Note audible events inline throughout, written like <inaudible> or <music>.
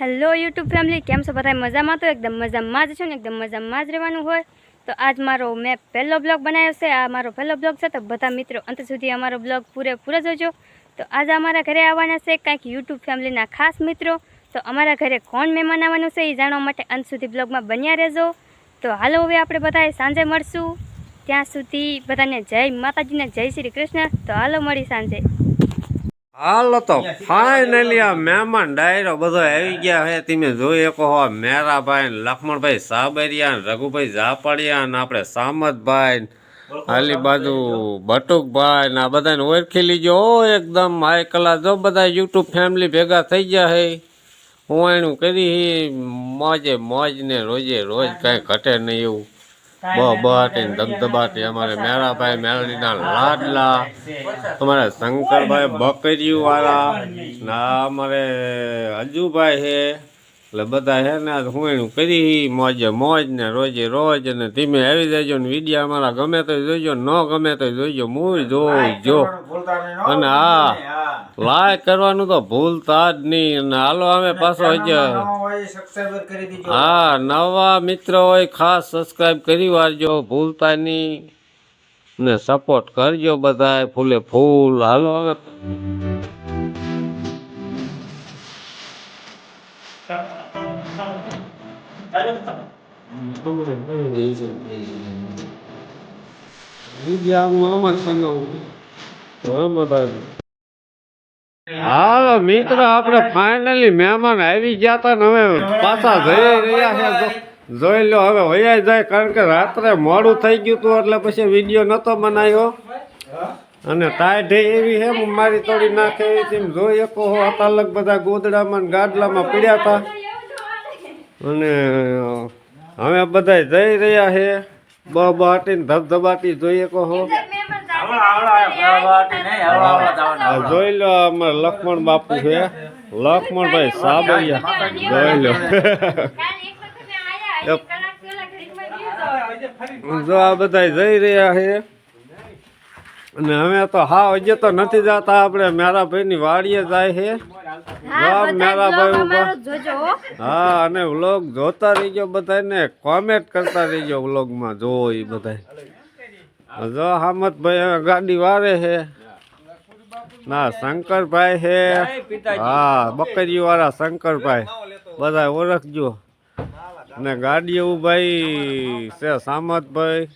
Hello YouTube family કેમ છો? બધા મજામાં? તો એકદમ મજામાં જ છો ને એકદમ મજામાં જ રહેવાનું હોય. તો આજ મારો મેં પહેલો બ્લોગ બનાવ્યો છે. આ મારો પહેલો બ્લોગ છે. તો બધા મિત્રો અંત સુધી અમારો બ્લોગ પૂરેપૂરો જોજો. તો આજે અમારા ઘરે આવવાના છે કાંઈક યુટ્યુબ ફેમિલીના ખાસ મિત્રો. તો અમારા ઘરે કોણ મહેમાન આવવાનું છે એ જાણવા માટે અંત સુધી બ્લોગમાં બન્યા રહેજો. તો હાલો હવે આપણે બધાએ સાંજે મળશું. ત્યાં સુધી બધાને જય માતાજીને જય શ્રી કૃષ્ણ. તો હાલો મળી સાંજે. હાલો તો ફાઇનલી આ મહેમાન ડાયરો બધો આવી ગયા હે. તમે જોઈ શકો હો મેરાભાઈ લક્ષ્મણભાઈ સાબરિયા રઘુભાઈ ઝાપડિયા ને આપણે સામતભાઈ હાલી આલી બાજુ બટુકભાઈ ને આ બધાને ઓળખી લીજો. એકદમ હાઈ કલા જો બધા યુટ્યુબ ફેમિલી ભેગા થઈ ગયા હે. હું એનું કરી મોજે મોજ ને રોજે રોજ કાંઈ ઘટે નહીં એવું. બહાટી ને ધબધબાટી અમારે મેરાભાઈ મેરડીના લાડલા. અમારે શંકરભાઈ બકરીયું વાળા ના અમારે અજુભાઈ છે. એટલે બધા હે ને હું એનું કરી મોજે મોજ ને રોજે રોજ અને ધીમે આવી જજો ને વિડીયા અમારા ગમે તો જોઈજો ન ગમે તો જોઈજો મૂળ જોઈજો અને હા લાઈક કરવાનું તો ભૂલતા જ નહીં. અને હાલો અમે પાછો હજી હા નવા મિત્રો હોય ખાસ સબસ્ક્રાઈબ કરી વારજો ભૂલતા નહીં ને સપોર્ટ કરજો બધાય ફૂલે ફૂલ. હાલો હવે. હાલો મિત્ર આપણે ફાઇનલી મહેમાન આવી ગયા તા ને હવે પાછા જઈ રહ્યા છે. જોઈ લો હવે વયા જાય કારણ કે રાત્રે મોડું થઈ ગયું હતું એટલે પછી વીડિયો નહોતો બનાવ્યો. અને ટાઈટ એવી છે મારી તોડી નાખે એવી તેમ જોઈ શકો હો અતાલક બધા ગોદડામાં ને ગાડલામાં પીડ્યા હતા અને હવે બધા જઈ રહ્યા છે. બ બાટીને ધબધબાટી જોઈએ કહો હો. જોઈ લો અમારે લક્ષ્મણ બાપુ છે. લક્ષ્મણભાઈ સાબરિયા. જોઈ લો. જો આ બધા જઈ રહ્યા છે. અને અમે તો હા હજી તો નથી જતા આપણે. મેરા ભાઈ ની વાડીએ જાય છે. જો મેરા ભાઈ હા. અને વ્લોગ જોતા રહીજો બધાને કોમેન્ટ કરતા રહીજો વ્લોગમાં જો એ બધા જો હામતભાઈ હવે ગાડી વારે છે. ના શંકરભાઈ છે. હા બકરી વાળા શંકરભાઈ. બધા ઓળખજો. ને ગાડી એવું ભાઈ છે સામતભાઈ.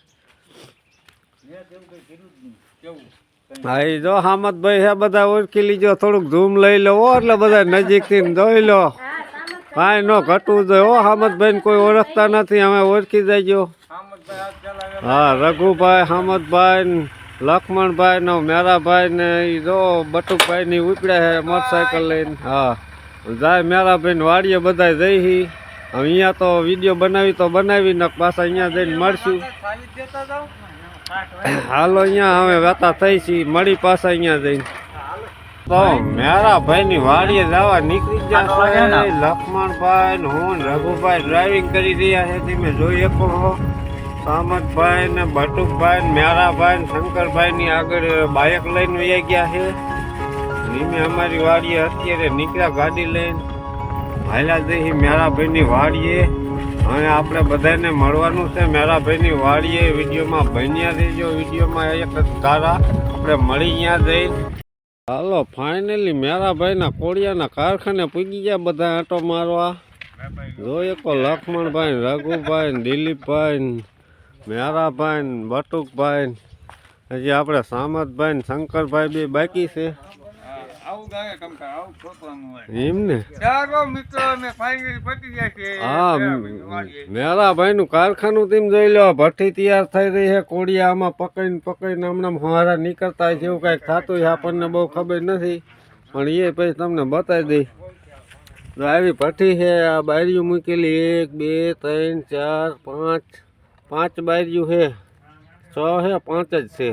હા એ જો હામતભાઈ છે બધા ઓળખી લીજો. થોડુંક ધૂમ લઈ લો હો એટલે બધા નજીકથી જોઈ લો. કાંઈ ન ઘટવું જોઈએ. હો હામતભાઈ કોઈ ઓળખતા નથી અમે ઓળખી જઈજો. હા રઘુભાઈ હામદભાઈ લક્ષ્મણભાઈ ને મેરાભાઈ ને એ જો બટુકભાઈ ની ઉપડે છે મોટરસાયકલ લઈને. હા. જાય મેરાભાઈ ને વાડીએ બધા જઈ હી. અહીંયા તો વીડિયો બનાવી તો બનાવી ને પાછા અહીંયા જઈને મળશું. હાલો અહીંયા હવે વેતા થઈ છી. મળી પાછા અહીંયા જઈને. તો મેરા ભાઈ ની વાડીએ જવા નીકળી ગયા લક્ષ્મણભાઈ ને હું રઘુભાઈ ડ્રાઇવિંગ કરી રહ્યા છે. તમે જોઈ શકો સામતભાઈ ને ભટુકભાઈ ને ને શંકરભાઈ ની આગળ બાઇક લઈને વહી ગયા છે. ધીમે અમારી વાડીએ અત્યારે નીકળ્યા ગાડી લઈને. હાલ્યા જઈ મેરાભાઈ ની વાડીએ. અને આપણે બધાને મળવાનું છે. મેરાભાઈ ની વાડીએ વિડીયોમાં બન્યા રહેજો. વિડીયોમાં એક જ તારા આપણે મળી ત્યાં જઈને હાલો ફાઇનલી મેરાભાઈ ના કોળિયાના કારખાને પૂગી ગયા બધા આંટો મારવા. જો કો લક્ષ્મણભાઈ રઘુભાઈ દિલીપભાઈ મેરાભાઈ ને બટુકભાઈ ને હજી આપણે સામતભાઈ ને શંકરભાઈ બે બાકી છે. હા મેરાભાઈ નું કારખાનું તેમ જોઈ લો ભઠ્ઠી તૈયાર થઈ રહી છે કોડિયા આમાં પકડીને પકડીને હમણાં હારા નીકળતા એવું કાંઈક થતું આપણને બહુ ખબર નથી પણ એ પછી તમને બતાવી દઈ. આવી ભઠ્ઠી છે આ બારીઓ મૂકેલી એક બે ત્રણ ચાર પાંચ પાંચ બારીઓ છે છ છે પાંચ જ છે.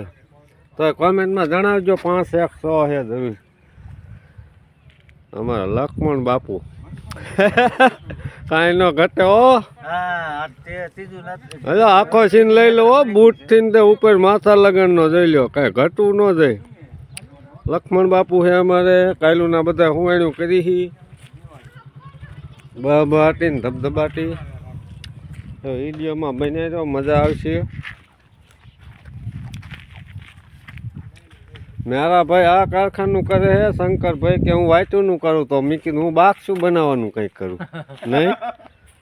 તો કોમેન્ટમાં જણાવજો પાંચ એક છ છે જરૂર. અમારા લક્ષ્મણ બાપુ. કાંઈ ન ઘટે ઓ હવે આખો સીન લઈ લો બૂટથી તે ઉપર માથા લગન નો જઈ લો કાંઈ ઘટવું ન જાય લક્ષ્મણ બાપુ છે અમારે કાયલુના બધા હું એનું કરી હી. બબાટી ને ધબધબાટી. તો વિડીયોમાં બને તો મજા આવશે. મારા ભાઈ આ કારખાનું કરે છે શંકરભાઈ કે હું વાંચુનું કરું તો મેં કીધું હું બાક્ષું બનાવવાનું કંઈક કરું. નહીં?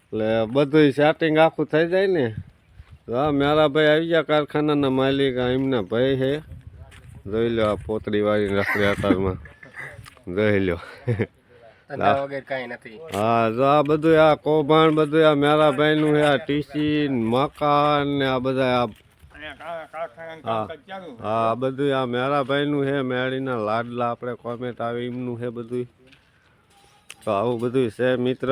એટલે બધું સેટિંગ આખું થઈ જાય ને. હા મારા ભાઈ આવી ગયા કારખાનાના માલિક એમના ભાઈ છે જોઈ લો આ પોતળીવાળી રખડે અતારમાં જોઈ લો. હા જો આ બધું આ કૌભાંડ બધું આ મારા ભાઈનું છે આ ટીસી મકાન ને આ બધા આ હા. બધું આ મારા ભાઈનું છે મેળીના લાડલા આપણે કોમેન્ટ આવે એમનું છે બધું તો આવું બધું છે મિત્ર.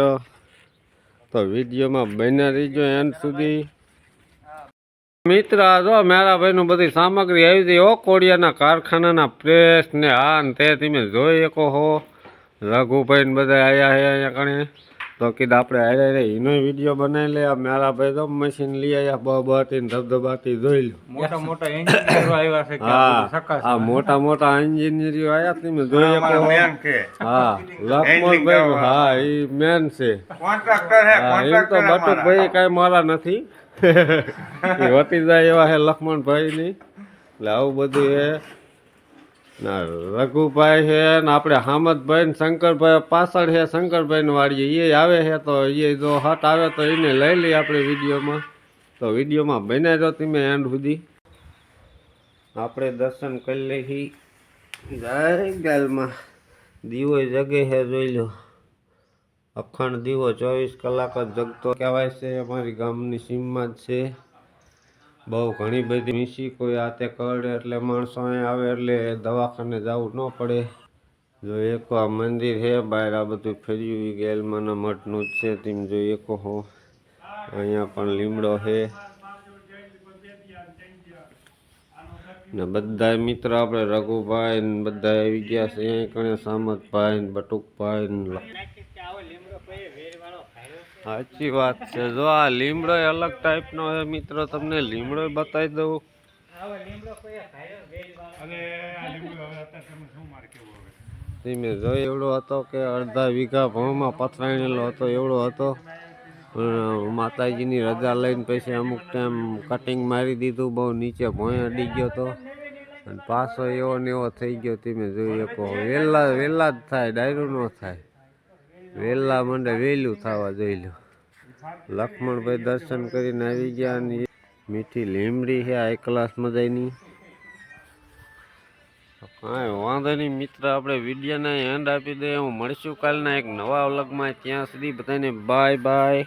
તો વિડીયોમાં બન્યા રહીજો એન્ડ સુધી. મિત્ર આ જો મારા ભાઈનું બધી સામગ્રી આવી હતી ઓ કોડિયાના કારખાનાના પ્રેસ ને આ ને તે તમે જોઈ શકો હો. રઘુભાઈ ને બધા આયા છે અહીંયા કણે? તો કીધું આપણે આયા રે એનો વીડિયો બનાવી લે આ મારા ભાઈ તો મશીન લઈ આવ્યા બબાટી ને ધબધબાતી જોઈ લો મોટા મોટા એન્જિનિયરો આવ્યા છે હા આ મોટા મોટા એન્જિનિયરો આવ્યા તમે જોઈ શકો. મેન કે હા લક્ષ્મણભાઈ હા એ મેન છે. કોન્ટ્રાક્ટર હે હા એમ તો બટુકભાઈ કાંઈ મારા નથી. <laughs> એ વટી જાય એવા છે લક્ષ્મણભાઈ ની એટલે આવું બધું છે રઘુભાઈ છે ને આપણે હામદભાઈ ને શંકરભાઈ પાછળ છે શંકરભાઈ વાળીએ એ આવે છે તો એ જો હટ આવે તો એને લઈ લઈએ આપણે વિડીયોમાં. તો વિડીયોમાં બન્યા જો તમે એન્ડ સુધી. આપણે દર્શન કરી લઈ જય ગાલમાં. દીવો જગે છે, જોઈ લો. અખંડ દીવો ચોવીસ કલાક જ જગતો કહેવાય છે, અમારી ગામની સીમમાં જ છે. બહુ ઘણી બધી મીસી કોઈ આતે કરડે એટલે માણસો અહીં આવે એટલે દવાખાને જવું ન પડે. જો એક આ મંદિર હે બહાર આ બધું ફેર્યું ગેલમાના મઠનું જ છે, તેમ જો એક હો. અહીંયા પણ લીમડો છે ને બધા મિત્ર આપણે રઘુભાઈ ને બધા આવી ગયા છે, અહીંયા કણે સામતભાઈ ને બટુકભાઈ ને સાચી વાત છે. જો આ લીમડો અલગ ટાઈપનો છે મિત્રો તમને લીમડો બતાવી દઉં. ધીમે જોઈ એવડો હતો કે અડધા વીઘા ભણમાં પથરાણેલો હતો એવડો હતો. માતાજીની રજા લઈને પછી અમુક ટાઈમ કટિંગ મારી દીધું બહુ નીચે ભોંય અડી ગયો હતો અને પાછો એવો ને એવો થઈ ગયો ધીમે જોઈ શકો વહેલા વહેલા જ થાય ડાયરું ન થાય. વહેલા મંડે વહેલું થવા જોઈ લો લક્ષ્મણભાઈ દર્શન કરીને આવી ગયા ને મીઠી લીમડી છે, આ ક્લાસ મજાની કાંઈ વાંધો નહીં મિત્ર, આપણે વિડીયોને એન્ડ આપી દઈએ. હું મળીશું કાલના એક નવા વ્લોગમાં. ત્યાં સુધી બધાને બાય બાય